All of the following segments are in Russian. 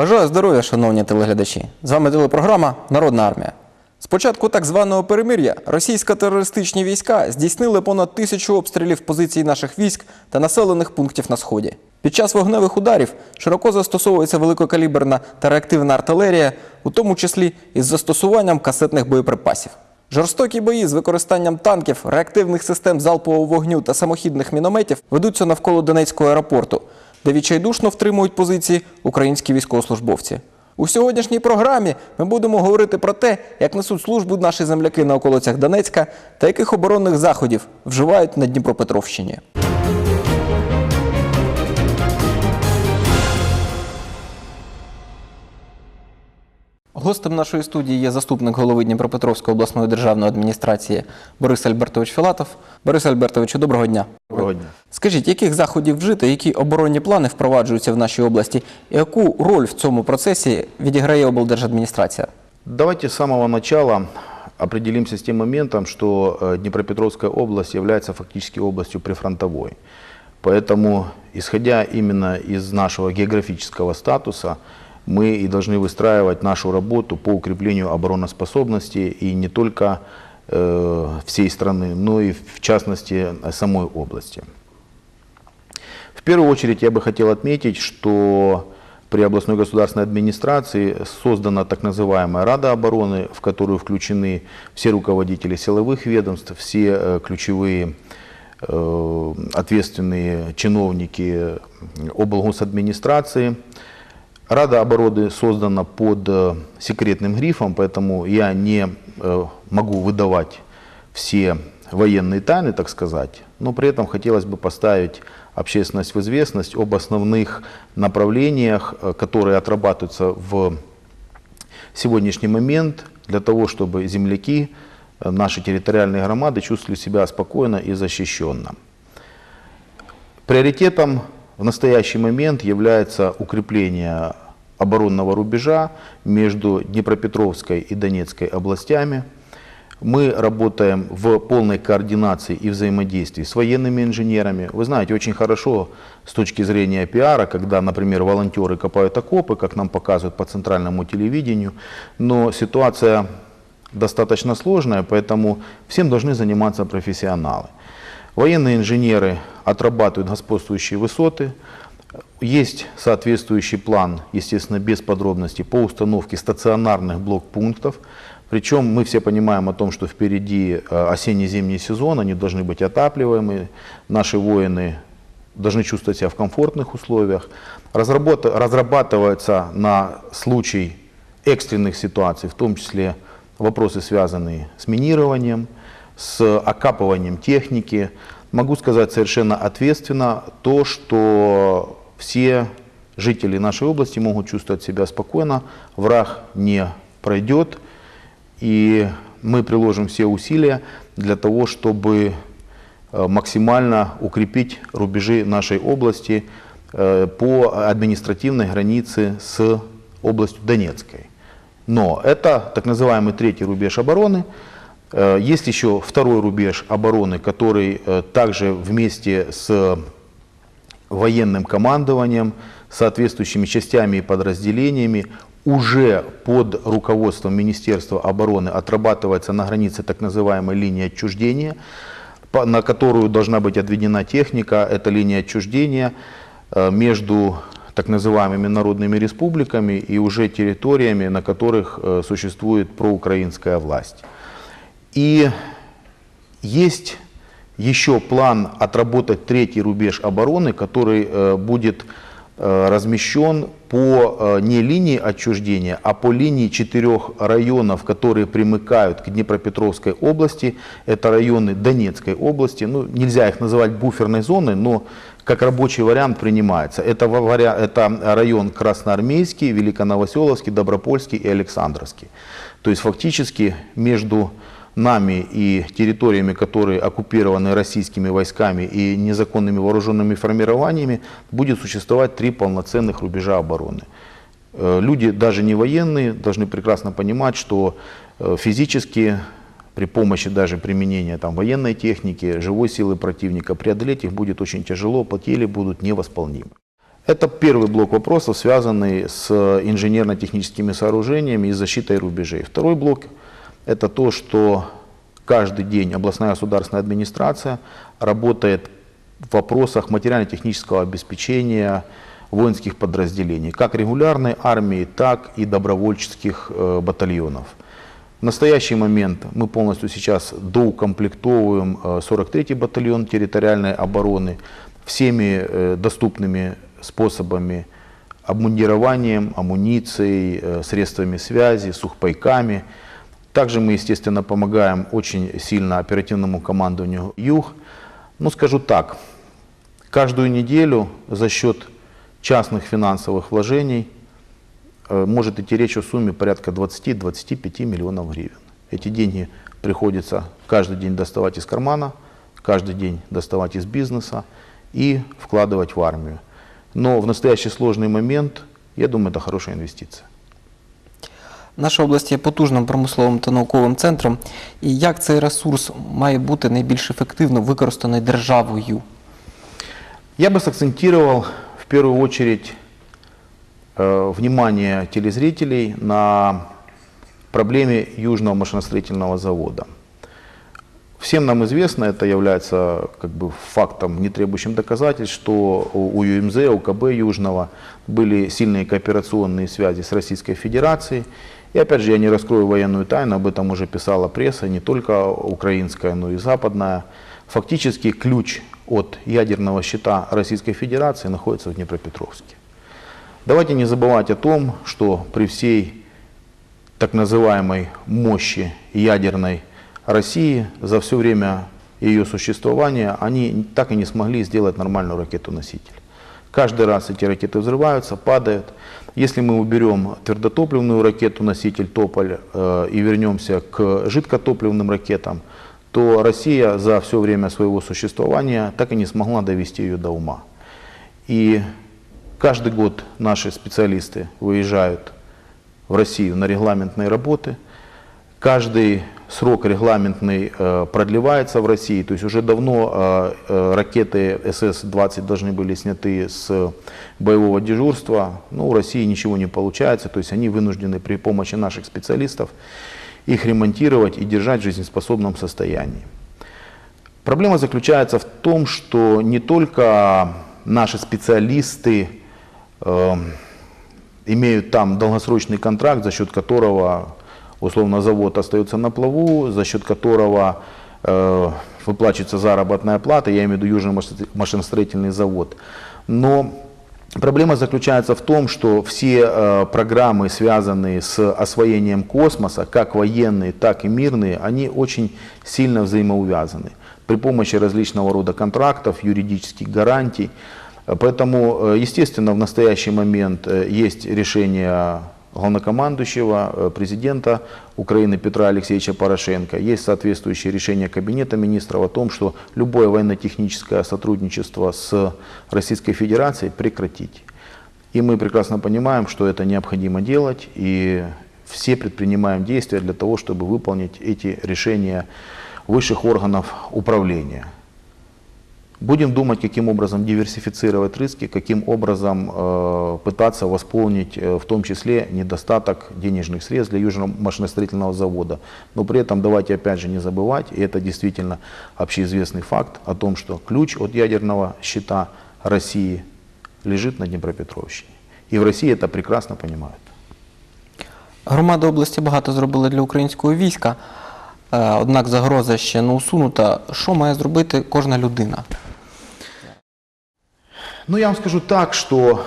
Бажаю здоров'я, шановні телеглядачі. З вами телепрограма Народна армія. З початку так званого перемир'я російсько-терористичні війська здійснили понад тисячу обстрілів позицій наших військ та населених пунктів на сході. Під час вогневих ударів широко застосовується великокаліберна та реактивна артилерія, у тому числі із застосуванням касетних боєприпасів. Жорстокі бої з використанням танків, реактивних систем залпового вогню та самохідних мінометів ведуться навколо Донецького аеропорту, де відчайдушно втримують позиції українські військовослужбовці. У сьогоднішній програмі ми будемо говорити про те, як несуть службу наші земляки на околицях Донецька та яких оборонних заходів вживають на Дніпропетровщині. Гостем нашої студії є заступник голови Дніпропетровської обласної державної адміністрації Борис Альбертович Філатов. Борис Альбертовичу, доброго дня. Доброго дня. Скажіть, яких заходів вжито, які оборонні плани впроваджуються в нашій області, і яку роль в цьому процесі відіграє облдержадміністрація? Давайте с самого начала определимся с тем моментом, что э, Днепропетровская область является фактически областью прифронтовой. Поэтому, исходя именно из нашего географического статуса, мы и должны выстраивать нашу работу по укреплению обороноспособности и не только э, всей страны, но и в частности самой области. В первую очередь я бы хотел отметить, что при областной государственной администрации создана так называемая Рада обороны, в которую включены все руководители силовых ведомств, все э, ключевые э, ответственные чиновники облгосадминистрации. Рада обороны создана под э, секретным грифом, поэтому я не э, могу выдавать все военные тайны, так сказать, но при этом хотелось бы поставить общественность в известность об основных направлениях, э, которые отрабатываются в сегодняшний момент для того, чтобы земляки, наши территориальные громады чувствовали себя спокойно и защищенно. Приоритетом в настоящий момент является укрепление оборонного рубежа между Днепропетровской и Донецкой областями. Мы работаем в полной координации и взаимодействии с военными инженерами. Вы знаете, очень хорошо с точки зрения пиара, когда, например, волонтеры копают окопы, как нам показывают по центральному телевидению, но ситуация достаточно сложная, поэтому всем должны заниматься профессионалы. Военные инженеры отрабатывают господствующие высоты. Есть соответствующий план, естественно, без подробностей, по установке стационарных блокпунктов. Причем мы все понимаем о том, что впереди э, осенне-зимний сезон, они должны быть отапливаемы. Наши воины должны чувствовать себя в комфортных условиях. Разработ- Разрабатывается на случай экстренных ситуаций, в том числе вопросы, связанные с минированием, с окапыванием техники. Могу сказать совершенно ответственно то, что все жители нашей области могут чувствовать себя спокойно, враг не пройдет, и мы приложим все усилия для того, чтобы э, максимально укрепить рубежи нашей области э, по административной границе с областью Донецкой. Но это так называемый третий рубеж обороны. Э, Есть еще второй рубеж обороны, который э, также вместе с военным командованием, соответствующими частями и подразделениями уже под руководством Министерства обороны отрабатывается на границе так называемой линии отчуждения, на которую должна быть отведена техника. Это линия отчуждения э, между так называемыми народными республиками и уже территориями, на которых существует проукраинская власть. И есть еще план отработать третий рубеж обороны, который э, будет э, размещен по э, не линии отчуждения, а по линии четырех районов, которые примыкают к Днепропетровской области. Это районы Донецкой области. Ну, нельзя их называть буферной зоной, но как рабочий вариант принимается. Это, это район Красноармейский, Великоновоселовский, Добропольский и Александровский. То есть фактически между нами и территориями, которые оккупированы российскими войсками и незаконными вооруженными формированиями, будет существовать три полноценных рубежа обороны. Э, Люди, даже не военные, должны прекрасно понимать, что э, физически при помощи даже применения там, военной техники, живой силы противника преодолеть их будет очень тяжело, потери будут невосполнимы. Это первый блок вопросов, связанный с инженерно-техническими сооружениями и защитой рубежей. Второй блок – это то, что каждый день областная государственная администрация работает в вопросах материально-технического обеспечения воинских подразделений, как регулярной армии, так и добровольческих э, батальонов. В настоящий момент мы полностью сейчас доукомплектовываем э, 43-й батальон территориальной обороны всеми э, доступными способами обмундированием, амуницией, э, средствами связи, сухпайками. Также мы, естественно, помогаем очень сильно оперативному командованию «Юг». Ну, скажу так, каждую неделю за счет частных финансовых вложений э, может идти речь о сумме порядка 20-25 миллионов гривен. Эти деньги приходится каждый день доставать из кармана, каждый день доставать из бизнеса и вкладывать в армию. Но в настоящий сложный момент, я думаю, это хорошая инвестиция. Наша область є потужним промисловим та науковим центром. І як цей ресурс має бути найбільш ефективно використаний державою? Я бы сакцентировал в первую очередь э, внимание телезрителей на проблеме Южного машиностроительного завода. Всем нам известно, это является как бы фактом, не требующим доказательств, что у у ЮМЗ, у КБ Южного были сильные кооперационные связи с Российской Федерацией. И опять же, я не раскрою военную тайну, об этом уже писала пресса, не только украинская, но и западная. Фактически ключ от ядерного щита Российской Федерации находится в Днепропетровске. Давайте не забывать о том, что при всей так называемой мощи ядерной России за все время ее существования они так и не смогли сделать нормальную ракету-носитель. Каждый раз эти ракеты взрываются, падают. Если мы уберем твердотопливную ракету-носитель Тополь э, и вернемся к жидкотопливным ракетам, то Россия за все время своего существования так и не смогла довести ее до ума. И каждый год наши специалисты выезжают в Россию на регламентные работы. Каждый срок регламентный э, продлевается в России. То есть уже давно э, э, ракеты СС-20 должны были сняты с боевого дежурства. Но у России ничего не получается. То есть они вынуждены при помощи наших специалистов их ремонтировать и держать в жизнеспособном состоянии. Проблема заключается в том, что не только наши специалисты э, имеют там долгосрочный контракт, за счет которого условно завод остается на плаву, за счет которого э, выплачивается заработная плата, я имею в виду Южный маши- машиностроительный завод. Но проблема заключается в том, что все э, программы, связанные с освоением космоса, как военные, так и мирные, они очень сильно взаимоувязаны при помощи различного рода контрактов, юридических гарантий. Поэтому, э, естественно, в настоящий момент э, есть решение главнокомандующего, э, президента Украины Петра Алексеевича Порошенко. Есть соответствующее решение Кабинета министров о том, что любое военно-техническое сотрудничество с Российской Федерацией прекратить. И мы прекрасно понимаем, что это необходимо делать, и все предпринимаем действия для того, чтобы выполнить эти решения высших органов управления. Будем думать, каким образом диверсифицировать риски, каким образом э, пытаться восполнить э, в том числе недостаток денежных средств для Южного машиностроительного завода. Но при этом давайте опять же не забывать, и это действительно общеизвестный факт, о том, что ключ от ядерного щита России лежит на Днепропетровщине. И в России это прекрасно понимают. Громада області багато зробила для українського війська, е, однак загроза ще не усунута. Що має зробити кожна людина? Ну, я вам скажу так, что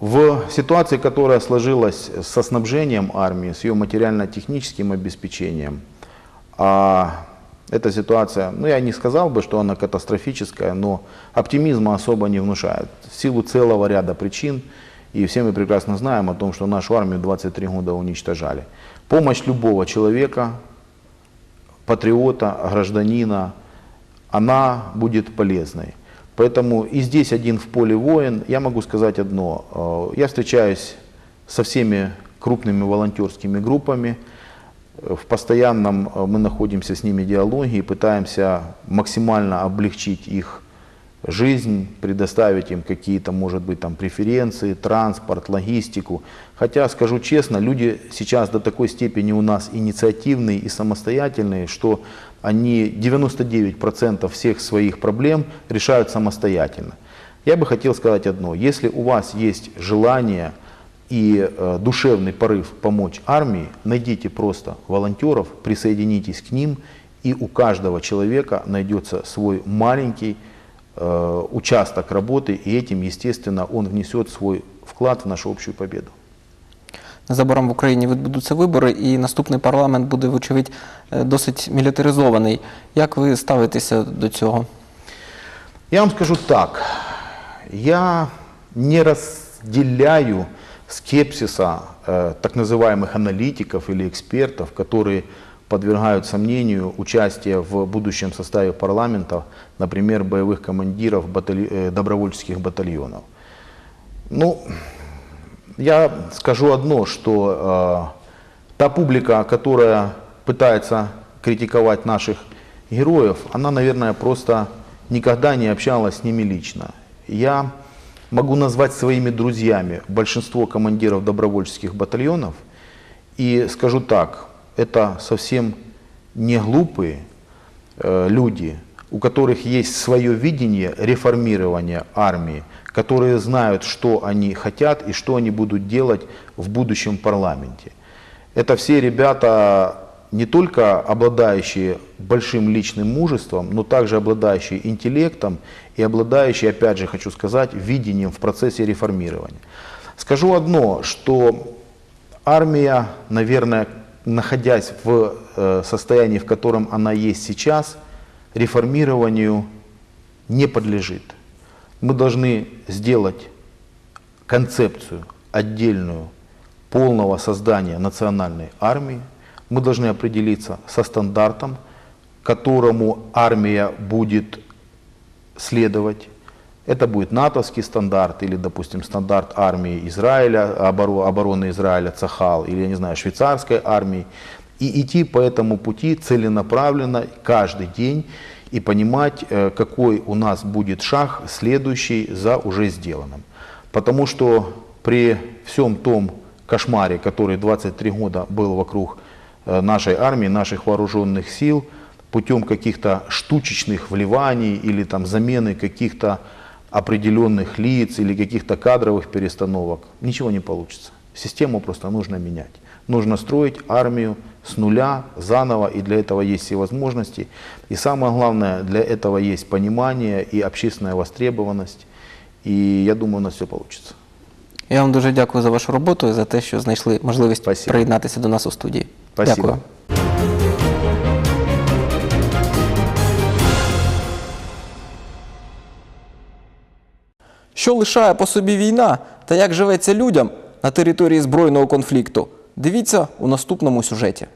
в ситуации, которая сложилась со снабжением армии, с ее материально-техническим обеспечением, а эта ситуация, ну, я не сказал бы, что она катастрофическая, но оптимизма особо не внушает. В силу целого ряда причин, и все мы прекрасно знаем о том, что нашу армию 23 года уничтожали. Помощь любого человека, патриота, гражданина, она будет полезной. Поэтому и здесь один в поле воин. Я могу сказать одно. Э, Я встречаюсь со всеми крупными волонтерскими группами. Э, В постоянном э, мы находимся с ними диалоге и пытаемся максимально облегчить их жизнь, предоставить им какие-то, может быть, там преференции, транспорт, логистику. Хотя, скажу честно, люди сейчас до такой степени у нас инициативные и самостоятельные, что они 99% всех своих проблем решают самостоятельно. Я бы хотел сказать одно. Если у вас есть желание и э, душевный порыв помочь армии, найдите просто волонтеров, присоединитесь к ним, и у каждого человека найдется свой маленький участок работы, и этим, естественно, он внесет свой вклад в нашу общую победу. Незабаром в Україні відбудуться вибори, і наступний парламент буде, вочевидь, е, досить мілітаризований. Як ви ставитеся до цього? Я вам скажу так, я не разделяю скепсиса э, так называемых аналитиков или экспертов, которые подвергают сомнению участие в будущем составе парламента, например, боевых командиров баталь- э, добровольческих батальонов. Ну, я скажу одно, что э, та публика, которая пытается критиковать наших героев, она, наверное, просто никогда не общалась с ними лично. Я могу назвать своими друзьями большинство командиров добровольческих батальонов и скажу так, это совсем не глупые э, люди, у которых есть свое видение реформирования армии, которые знают, что они хотят и что они будут делать в будущем парламенте. Это все ребята не только обладающие большим личным мужеством, но также обладающие интеллектом и обладающие, опять же хочу сказать, видением в процессе реформирования. Скажу одно, что армия, наверное, находясь в э, состоянии, в котором она есть сейчас, реформированию не подлежит. Мы должны сделать концепцию отдельную полного создания национальной армии. Мы должны определиться со стандартом, которому армия будет следовать. Это будет натовский стандарт или, допустим, стандарт армии Израиля, оборо- обороны Израиля, Цахал, или, я не знаю, швейцарской армии. И идти по этому пути целенаправленно каждый день и понимать, э, какой у нас будет шаг следующий за уже сделанным. Потому что при всем том кошмаре, который 23 года был вокруг э, нашей армии, наших вооруженных сил, путем каких-то штучечных вливаний или там замены каких-то определенных лиц или каких-то кадровых перестановок, ничего не получится. Систему просто нужно менять. Нужно строить армию с нуля, заново, и для этого есть все возможности. И самое главное, для этого есть понимание и общественная востребованность. И я думаю, у нас все получится. Я вам дуже дякую за вашу роботу і за те, що знайшли можливість Спасибо. приєднатися до нас у студії. Спасибо. Дякую. Що лишає по собі війна та як живеться людям на території збройного конфлікту? Дивіться у наступному сюжеті.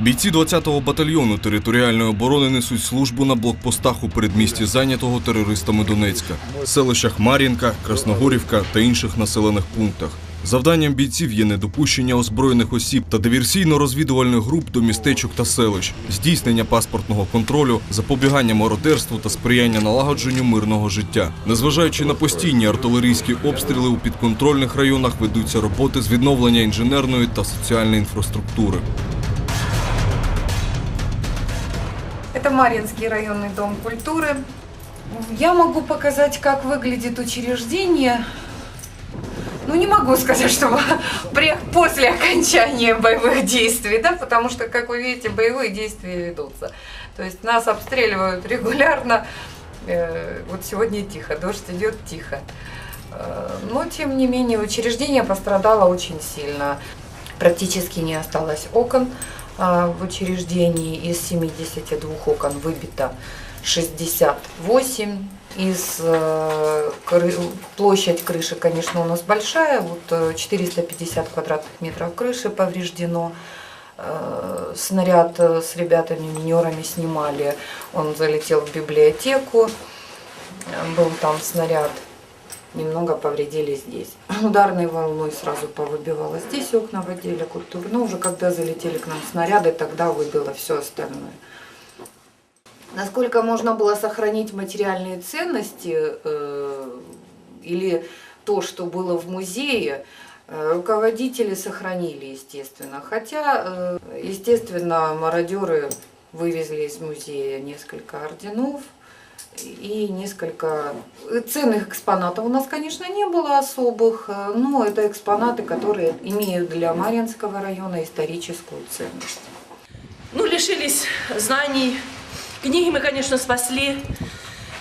Бійці 20-го батальйону територіальної оборони несуть службу на блокпостах у передмісті зайнятого терористами Донецька, селищах Мар'їнка, Красногорівка та інших населених пунктах. Завданням бійців є недопущення озброєних осіб та диверсійно-розвідувальних груп до містечок та селищ, здійснення паспортного контролю, запобігання мародерству та сприяння налагодженню мирного життя. Незважаючи на постійні артилерійські обстріли у підконтрольних районах ведуться роботи з відновлення інженерної та соціальної інфраструктури. Это Марьинский районный дом культуры. Я могу показать, как выглядит учреждение. Ну, не могу сказать, что после окончания боевых действий, да, потому что, как вы видите, боевые действия ведутся. То есть нас обстреливают регулярно. Э, вот сегодня тихо, дождь идет тихо. Э, но, тем не менее, учреждение пострадало очень сильно. Практически не осталось окон а, в учреждении. Из 72 окон выбито 68. Из э, площадь крыши, конечно, у нас большая, вот э, 450 квадратных метров крыши повреждено. Э, Снаряд э, с ребятами, минерами снимали, он залетел в библиотеку, Э, был там снаряд немного повредили здесь. Ударной волной сразу повыбивало здесь окна в отделе культуры. Но уже когда залетели к нам снаряды, тогда выбило все остальное. Насколько можно было сохранить материальные ценности э, или то, что было в музее, э, руководители сохранили, естественно. Хотя, э, естественно, мародеры вывезли из музея несколько орденов и несколько ценных экспонатов. У нас, конечно, не было особых, э, но это экспонаты, которые имеют для Марьинского района историческую ценность. Ну, лишились знаний. Книги мы, конечно, спасли.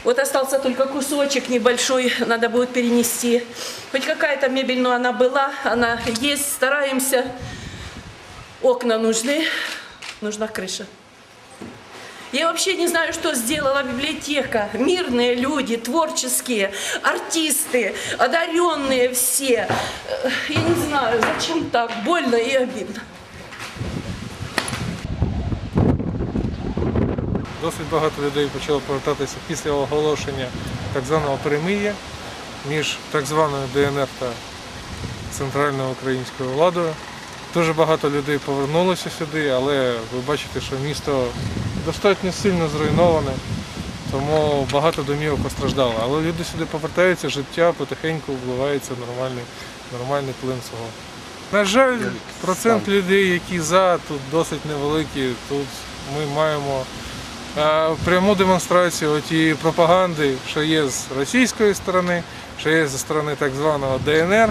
Вот остался только кусочек небольшой, надо будет перенести. Хоть какая-то мебель, но она была, она есть, стараемся. Окна нужны, нужна крыша. Я вообще не знаю, что сделала библиотека. Мирные люди, творческие, артисты, одаренные все. Э, Я не знаю, зачем так больно и обидно. Досить багато людей почало повертатися після оголошення так званого перемир'я між так званою ДНР та центральною українською владою. Дуже багато людей повернулося сюди, але ви бачите, що місто достатньо сильно зруйноване, тому багато домівок постраждало. Але люди сюди повертаються, життя потихеньку вливається в нормальний, нормальний плин свого. На жаль, процент людей, які за, тут досить невеликий. Тут ми маємо пряму демонстрацію тієї пропаганди, що є з російської сторони, що є зі сторони так званого ДНР,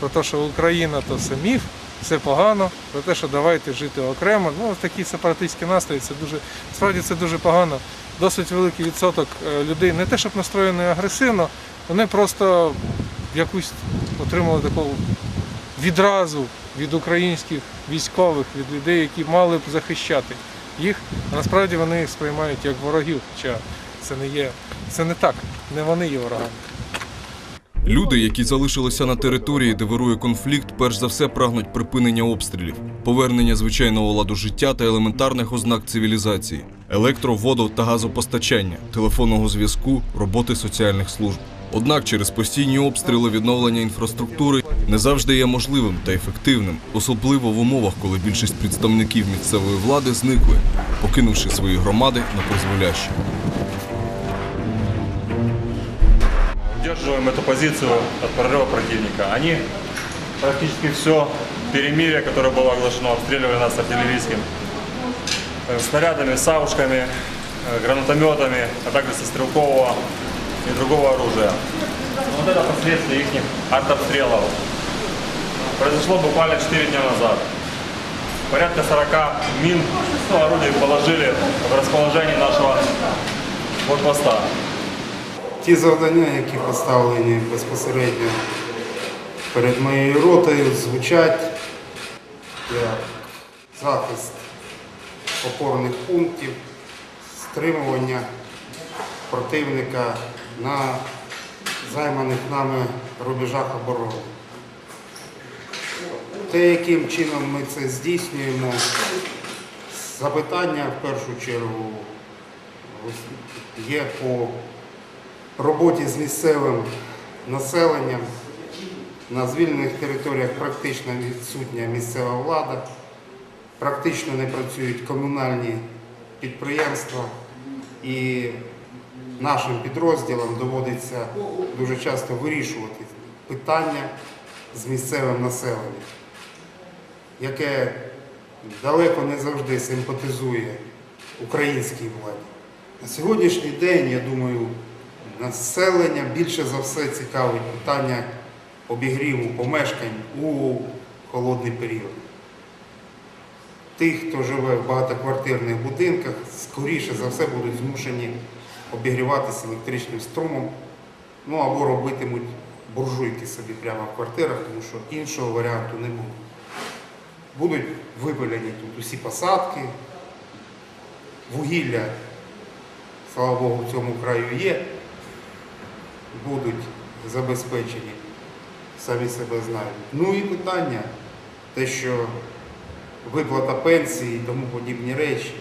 про те, що Україна то все міф, все погано, про те, що давайте жити окремо. Ну, такі сепаратистські настрої, це дуже, справді це дуже погано. Досить великий відсоток е, людей, не те, щоб настроєні агресивно, вони просто якусь отримали таку відразу від українських військових, від людей, які мали б захищати їх. А насправді вони їх сприймають як ворогів. Хоча це не є, це не так, не вони є ворогами. Люди, які залишилися на території, де вирує конфлікт, перш за все прагнуть припинення обстрілів, повернення звичайного ладу життя та елементарних ознак цивілізації, електро, воду та газопостачання, телефонного зв'язку, роботи соціальних служб. Однак через постійні обстріли відновлення інфраструктури не завжди є можливим та ефективним, особливо в умовах, коли більшість представників місцевої влади зникли, покинувши свої громади на призволяще. Удерживаем эту позицию от прорыва противника. Они практически все перемирие, которое было оглашено, обстреливали нас артиллерийским э, снарядами, савушками, э, гранатометами, а также со стрелкового и другого оружия. Вот это последствия их артобстрелов. Произошло буквально 4 дня назад. Порядка 40 мин, ну, орудий положили в расположении нашего блокпоста. Ті завдання, які поставлені безпосередньо перед моєю ротою, звучать як захист опорних пунктів, стримування противника На займаних нами рубежах оборони. Те, яким чином ми це здійснюємо, запитання в першу чергу є по роботі з місцевим населенням. На звільнених територіях практично відсутня місцева влада, практично не працюють комунальні підприємства і нашим підрозділам доводиться дуже часто вирішувати питання з місцевим населенням, яке далеко не завжди симпатизує українській владі. На сьогоднішній день, я думаю, населення більше за все цікавить питання обігріву помешкань у холодний період. Тих, хто живе в багатоквартирних будинках, скоріше за все будуть змушені обігріватися електричним струмом, ну або робитимуть буржуйки собі прямо в квартирах, тому що іншого варіанту не буде. Будуть випилені тут усі посадки, вугілля, слава Богу, в цьому краю є, будуть забезпечені, самі себе знають. Ну і питання, те, що виплата пенсії і тому подібні речі,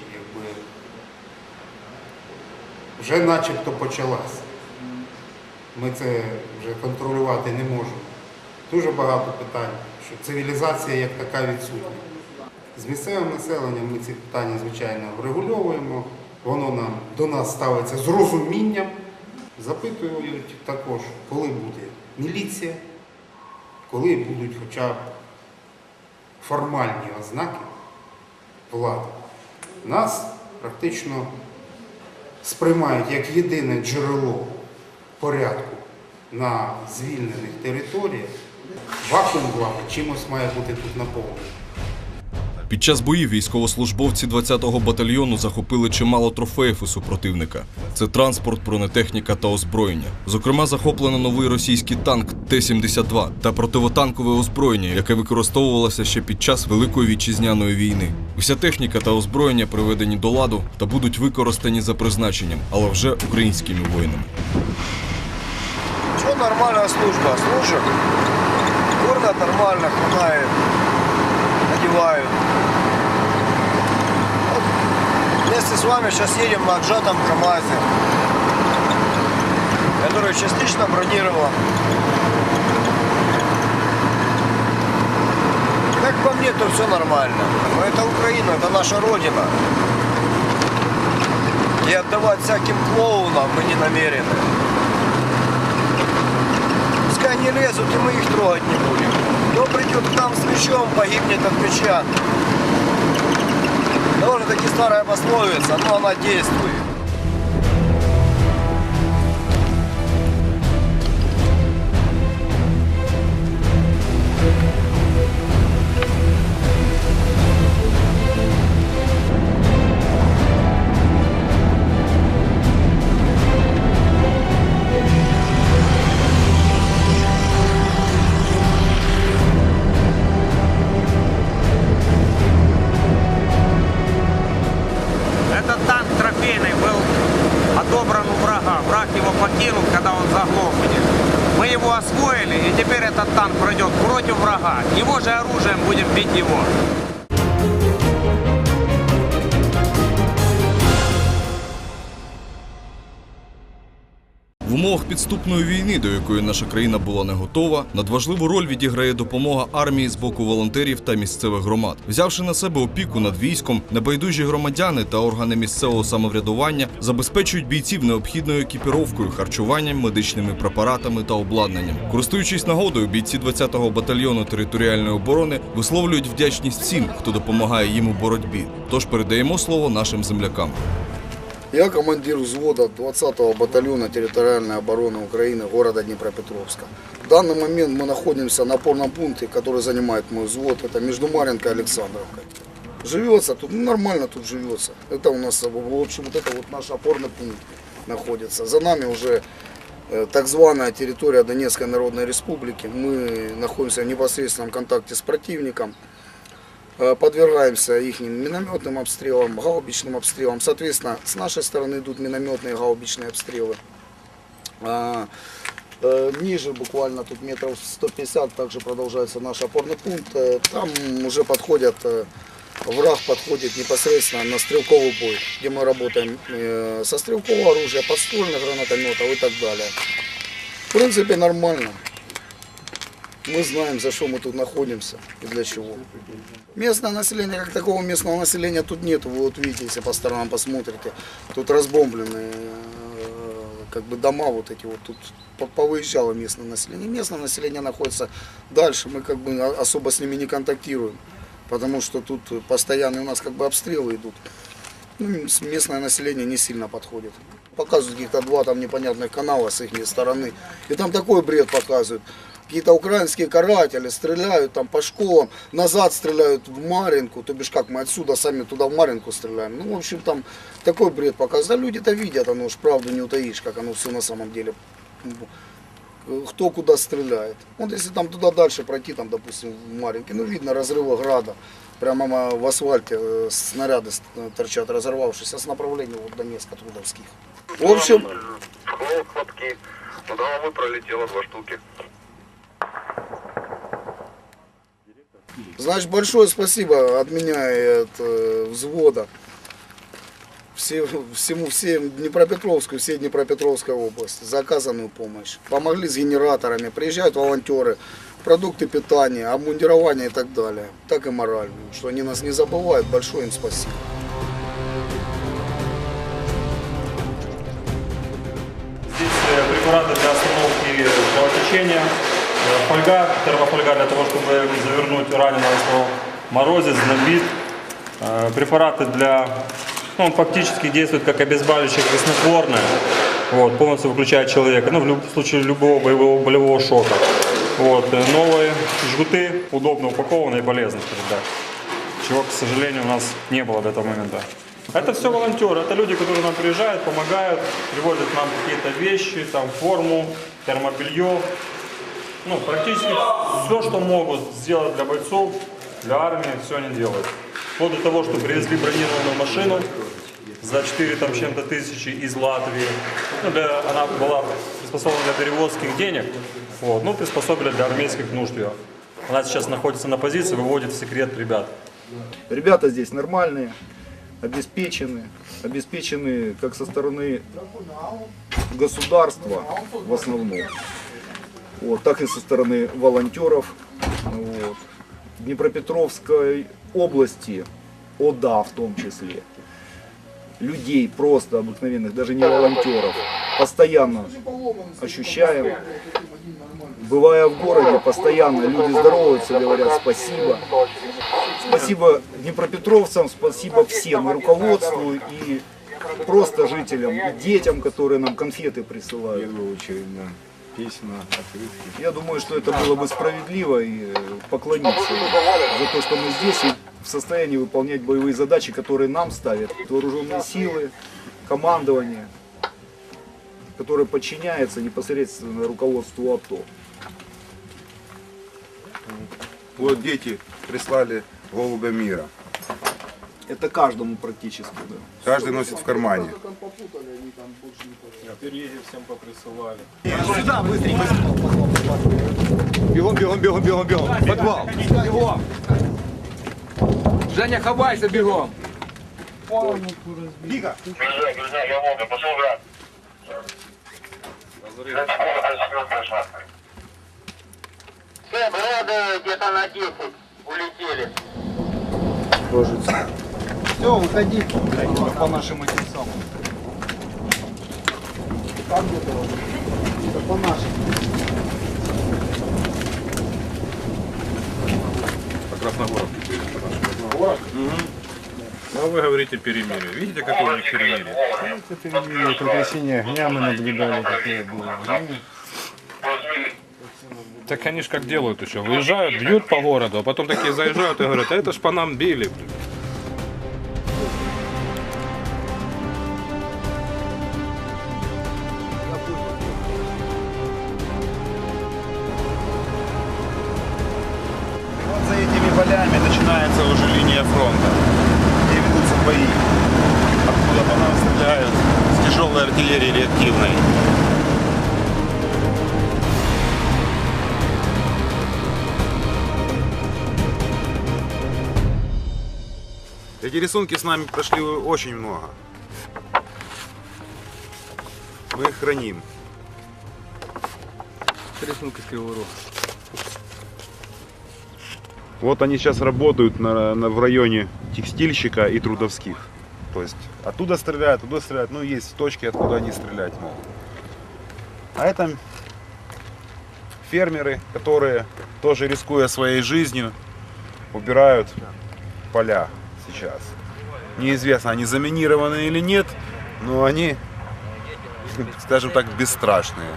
вже начебто почалася. ми це вже контролювати не можемо. Дуже багато питань, що цивілізація як така відсутня. З місцевим населенням ми ці питання, звичайно, врегульовуємо. Воно нам до нас ставиться з розумінням. Запитують також, коли буде міліція, коли будуть хоча б формальні ознаки влади. Нас практично сприймають як єдине джерело порядку на звільнених територіях. Вакуум влади чимось має бути тут наповнений. Під час боїв військовослужбовці 20-го батальйону захопили чимало трофеїв у супротивника. Це транспорт, бронетехніка та озброєння. Зокрема, захоплено новий російський танк Т-72 та противотанкове озброєння, яке використовувалося ще під час Великої вітчизняної війни. Вся техніка та озброєння приведені до ладу та будуть використані за призначенням, але вже українськими воїнами. Что нормальная служба? Служат. Кормят нормально, хватает, одевают. Вместе с вами сейчас едем на отжатом КамАЗе, который частично бронирован. Как по мне, то все нормально. Но это Украина, это наша родина. И отдавать всяким клоунам мы не намерены. Пускай они лезут, и мы их трогать не будем. Кто придет к нам с мечом, погибнет от меча. Довольно-таки старая пословица, но она действует. В умовах підступної війни, до якої наша країна була не готова, надважливу роль відіграє допомога армії з боку волонтерів та місцевих громад. Взявши на себе опіку над військом, небайдужі громадяни та органи місцевого самоврядування забезпечують бійців необхідною екіпіровкою, харчуванням, медичними препаратами та обладнанням. Користуючись нагодою, бійці 20-го батальйону територіальної оборони висловлюють вдячність всім, хто допомагає їм у боротьбі. Тож передаємо слово нашим землякам. Я командир взвода 20-го батальона территориальной обороны Украины города Днепропетровска. В данный момент мы находимся на опорном пункте, который занимает мой взвод. Это между Маринкой и Александровкой. Живется тут, ну, нормально тут живется. Это у нас, в общем, вот это вот наш опорный пункт находится. За нами уже э, так званая территория Донецкой Народной Республики. Мы находимся в непосредственном контакте с противником. Э, подвергаемся их минометным обстрелам, гаубичным обстрелам. Соответственно, с нашей стороны идут минометные гаубичные обстрелы. А, э, Ниже, буквально тут метров 150, также продолжается наш опорный пункт. Э, Там уже подходят, враг подходит непосредственно на стрелковый бой, где мы работаем со стрелкового оружия, подствольных гранатометов и так далее. В принципе, нормально. Мы знаем, за что мы тут находимся и для чего. Местное население, как такого местного населения тут нет. Вы вот видите, если по сторонам посмотрите, тут разбомбленные э, как бы дома вот эти вот тут по- повыезжало местное население. Местное население находится дальше, мы как бы особо с ними не контактируем, потому что тут постоянно у нас как бы обстрелы идут. Ну, местное население не сильно подходит. Показывают каких-то два там непонятных канала с их стороны. И там такой бред показывают. Какие-то украинские каратели стреляют там по школам, назад стреляют в Маринку, то бишь как мы отсюда сами туда в Маринку стреляем. Ну, в общем, там такой бред показывают. Да люди-то видят, оно уж правду не утаишь, как оно все на самом деле. Кто куда стреляет. Вот если там туда дальше пройти, там, допустим, в Маринке, ну, видно разрывы града. Прямо в асфальте э, снаряды с- торчат, разорвавшиеся с направления вот, Донецка, Трудовских. В общем, хлопки. Над головой пролетело два штуки. Значит, большое спасибо от меня и от э, взвода все, всему всем Днепропетровску, всей Днепропетровской области за оказанную помощь. Помогли с генераторами, приезжают волонтеры, продукты питания, обмундирование и так далее. Так и морально. Что они нас не забывают, большое им спасибо. Здесь э, препараты для остановки кровотечения, фольга, термофольга для того, чтобы завернуть раненого, если его морозит, знобит. Э, Препараты для, ну, он фактически действует как обезболивающее креснотворное, вот, полностью выключает человека, ну, в любом случае любого боевого болевого шока. Вот, э, новые жгуты, удобно упакованы и полезны передать. Чего, к сожалению, у нас не было до этого момента. Это все волонтеры, это люди, которые нам приезжают, помогают, привозят нам какие-то вещи, там форму, термобелье. Ну, практически все, что могут сделать для бойцов, для армии, все они делают. Вплоть до того, что привезли бронированную машину за 4 там, чем-то тысячи из Латвии. Ну, для, она была приспособлена для перевозских денег, вот, ну, приспособили для армейских нужд ее. Она сейчас находится на позиции, выводит в секрет ребят. Ребята здесь нормальные, обеспечены, обеспечены как со стороны государства в основном, вот, так и со стороны волонтеров. Вот. В Днепропетровской области, ОДА в том числе, людей просто обыкновенных, даже не волонтеров, постоянно ощущаем. Бывая в городе, постоянно люди здороваются, говорят спасибо. Спасибо днепропетровцам, спасибо всем, и руководству, и просто жителям, и детям, которые нам конфеты присылают. Письма, открытки. Я думаю, что это было бы справедливо и э, поклониться за то, что мы здесь и в состоянии выполнять боевые задачи, которые нам ставят вооруженные силы, командование, которое подчиняется непосредственно руководству АТО. Вот дети прислали голубя мира. Это каждому практически, да. Каждый носит в кармане. Переезде всем поприсылали. Сюда, быстренько. Бегом, бегом, бегом, бегом, бегом. Подвал. Бегом. Женя, ховайся, бегом. Бега, бега, я Волга, пошел град. Все, бригады где-то на 10 улетели. Все, уходи по нашим этим самым. Там где-то вот. Это по нашим. По Красногоровке. Ну, вы говорите перемирие. Видите, какое у них перемирие? Это перемирие, прекращение огня мы наблюдали, какое было. Так они ж как делают еще. Выезжают, бьют по городу, а потом такие заезжают и говорят, а это ж по нам били. блин». Рисунки с нами прошли очень много. Мы их храним. Рисунки с Кривого Рога. Вот они сейчас работают на, на- в районе текстильщика и трудовских. То есть оттуда стреляют, туда стреляют. Ну, есть точки, откуда они стрелять могут. А это фермеры, которые тоже рискуя своей жизнью, убирают поля сейчас. Неизвестно, они заминированы или нет, но они, скажем так, бесстрашные.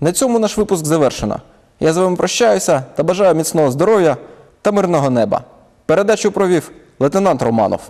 На цьому наш випуск завершено. Я з вами прощаюся та бажаю міцного здоров'я та мирного неба. Передачу провів лейтенант Романов.